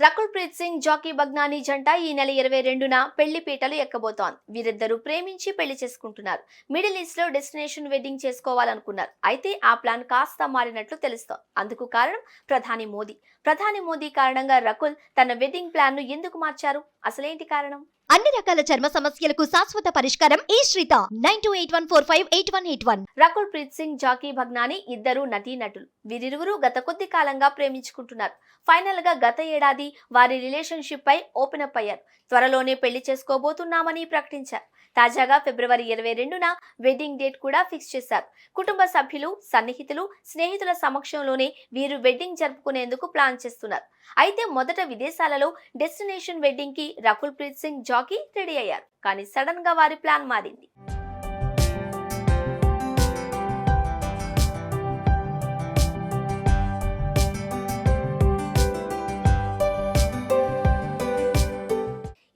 రకుల్ ప్రీత్ సింగ్ జాకీ బగ్నానీ జంట ఈ నెల ఇరవై రెండున పెళ్ళి పీటలు ఎక్కబోతోంది. వీరిద్దరూ ప్రేమించి పెళ్ళి చేసుకుంటున్నారు. మిడిల్ ఈస్ట్లో డెస్టినేషన్ వెడ్డింగ్ చేసుకోవాలనుకున్నారు. అయితే ఆ ప్లాన్ కాస్త మారినట్లు తెలుస్తోంది. అందుకు కారణం ప్రధాని మోదీ. ప్రధాని మోదీ కారణంగా రకుల్ తన వెడ్డింగ్ ప్లాన్ను ఎందుకు మార్చారు? అసలేంటి కారణం? అన్ని రకాల చర్మ సమస్యలకు శాశ్వత పరిష్కారం ఈ శ్రీత. Nine two eight one four five eight one eight one. Rakul Preet Singh Jackky Bhagnani ఇద్దరు నటీనటులు. వీరిరువురు గత కొద్ది కాలంగా ప్రేమించుకుంటున్నారు. ఫైనల్గా గత ఏడాది వారి రిలేషన్షిప్ పై ఓపెన్ అప్ అయ్యారు. త్వరలోనే పెళ్ళి చేసుకోబోతున్నామని ప్రకటించారు. తాజాగా ఫిబ్రవరి ఇరవై రెండున వెడ్డింగ్ డేట్ కూడా ఫిక్స్ చేశారు. కుటుంబ సభ్యులు సన్నిహితులు స్నేహితుల సమక్షంలోనే వీరు వెడ్డింగ్ జరుపుకునేందుకు ప్లాన్ చేస్తున్నారు. అయితే మొదట విదేశాలలో డెస్టినేషన్ వెడ్డింగ్కి రకుల్ ప్రీత్ సింగ్ షోకి రెడీ అయ్యారు. కానీ సడన్గా వారి ప్లాన్ మారింది.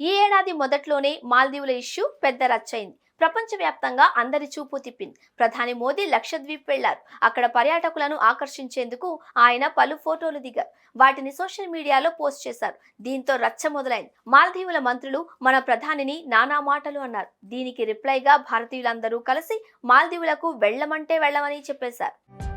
ఈ ఏడాది మొదట్లోనే మాల్దీవుల ఇష్యూ పెద్ద రచ్చయింది. ప్రపంచవ్యాప్తంగా అందరి చూపు తిప్పింది. ప్రధాని మోదీ లక్షద్వీప్ వెళ్ళారు అక్కడ పర్యాటకులను ఆకర్షించేందుకు ఆయన పలు ఫోటోలు దిగారు. వాటిని సోషల్ మీడియాలో పోస్ట్ చేశారు. దీంతో రచ్చ మొదలైంది. మాల్దీవుల మంత్రులు మన ప్రధానిని నానా మాటలు అన్నారు. దీనికి రిప్లైగా భారతీయులందరూ కలిసి మాల్దీవులకు వెళ్ళమంటే వెళ్ళమని చెప్పేశారు.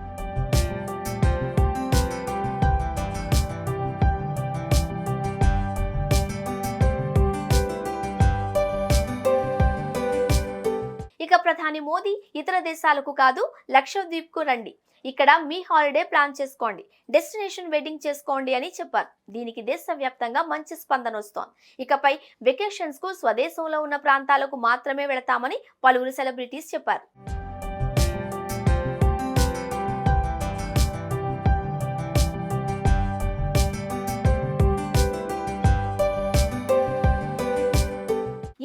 ప్రధాని మోదీ ఇతర దేశాలకు కాదు లక్షద్వీప్కు రండి. ఇక్కడ మీ హాలిడే ప్లాన్ చేసుకోండి. డెస్టినేషన్ వెడ్డింగ్ చేసుకోండి అని చెప్పారు. దీనికి దేశవ్యాప్తంగా మంచి స్పందన వస్తోంది. ఇకపై వెకేషన్స్కు స్వదేశంలో ఉన్న ప్రాంతాలకు మాత్రమే వెళతామని పలువురు సెలబ్రిటీస్ చెప్పారు.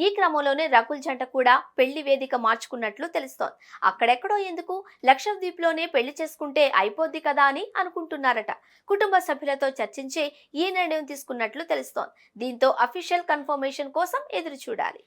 ఈ క్రమంలోనే రకుల్ జంట కూడా పెళ్ళి వేదిక మార్చుకున్నట్లు తెలుస్తోంది. అక్కడెక్కడో ఎందుకు లక్షద్వీప్లోనే పెళ్ళి చేసుకుంటే అయిపోద్ది కదా అని అనుకుంటున్నారట. కుటుంబ సభ్యులతో చర్చించే ఈ నిర్ణయం తీసుకున్నట్లు తెలుస్తోంది. దీంతో అఫీషియల్ కన్ఫర్మేషన్ కోసం ఎదురు చూడాలి